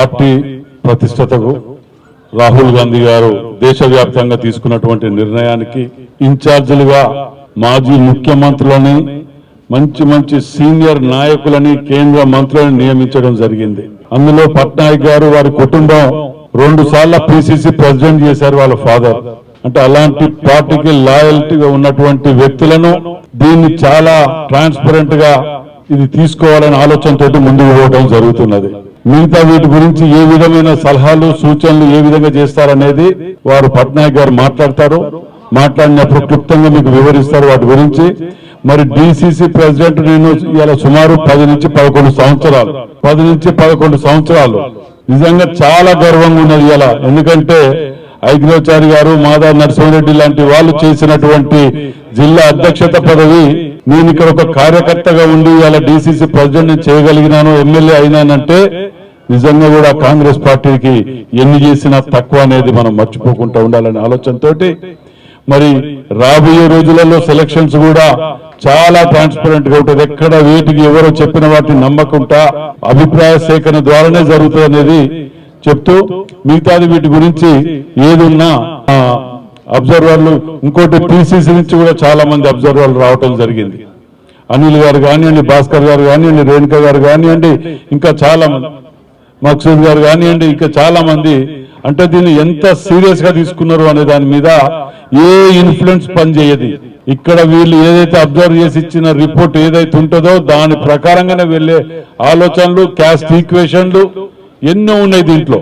Party ప్రతిష్టతకు Rahul Gandhi గారు దేశవ్యాప్తంగా తీసుకున్నటువంటి నిర్ణయానికి ఇన్ఛార్జీలుగా మాజీ ముఖ్యమంత్రులని మంచి మంచి సీనియర్ నాయకులని కేంద్ర మంత్రులను నియమించడం జరిగింది. అందులో పట్నాయక్ గారు వారి కుటుంబం రెండు సార్ల పిసిసి ప్రెసిడెంట్ చేశారు వాళ్ళ ఫాదర్. అంటే అలాంటి పార్టీకి లాయల్టీగా ఉన్నటువంటి వ్యక్తులను దీన్ని చాలా ట్రాన్స్పరెంట్గా ఇది తీసుకోవాలనే ఆలోచనతోటి ముందుకు పోవడం జరుగుతున్నది. మిగతా వీటి గురించి ఏ విధమైన సలహాలు సూచనలు ఏ విధంగా చేస్తారనేది వారు పట్నాయక్ గారు మాట్లాడతారు. మాట్లాడినప్పుడు క్లుప్తంగా మీకు వివరిస్తారు వాటి గురించి. మరి డిసిసి ప్రెసిడెంట్ నేను ఇలా సుమారు పది నుంచి పదకొండు సంవత్సరాలు పది నుంచి పదకొండు సంవత్సరాలు. నిజంగా చాలా గర్వంగా ఉన్నది ఇలా ఎందుకంటే ఐగ్రోచారి గారు మాధవ్ నరసింహారెడ్డి లాంటి వాళ్ళు చేసినటువంటి జిల్లా అధ్యక్షత పదవి నేను ఇక్కడ ఒక కార్యకర్తగా ఉండి ఇలా డిసిసి ప్రెసిడెంట్ చేయగలిగినాను ఎమ్మెల్యే అయినానంటే నిజంగా కూడా కాంగ్రెస్ పార్టీకి ఎన్ని చేసినా తక్కువ అనేది మనం మర్చిపోకుండా ఉండాలనే ఆలోచనతో మరి రాబోయే రోజులలో సెలక్షన్స్ కూడా చాలా ట్రాన్స్పరెంట్గా ఉంటుంది. ఎక్కడ వీటికి ఎవరో చెప్పిన వాటిని నమ్మకుండా అభిప్రాయ సేకరణ ద్వారానే జరుగుతుంది అనేది చెప్తూ మిగతాది వీటి గురించి ఏదున్నా అబ్జర్వర్లు ఇంకోటి పిసిసి నుంచి కూడా చాలా మంది అబ్జర్వర్లు రావటం జరిగింది. అనిల్ గారు కానివ్వండి భాస్కర్ గారు కానివ్వండి రేణుక గారు కానివ్వండి ఇంకా చాలా మంది మక్సూద్ గారు కానివ్వండి ఇంకా చాలా మంది. అంటే దీన్ని ఎంత సీరియస్గా తీసుకున్నారు అనే దాని మీద ఏ ఇన్ఫ్లుయెన్స్ పనిచేయదు. ఇక్కడ వీళ్ళు ఏదైతే అబ్జర్వ్ చేసి ఇచ్చిన రిపోర్ట్ ఏదైతే ఉంటుందో దాని ప్రకారంగానే వెళ్ళే ఆలోచనలు క్యాస్ట్ ఈక్వేషన్లు ఎన్నో ఉన్నాయి దీంట్లో.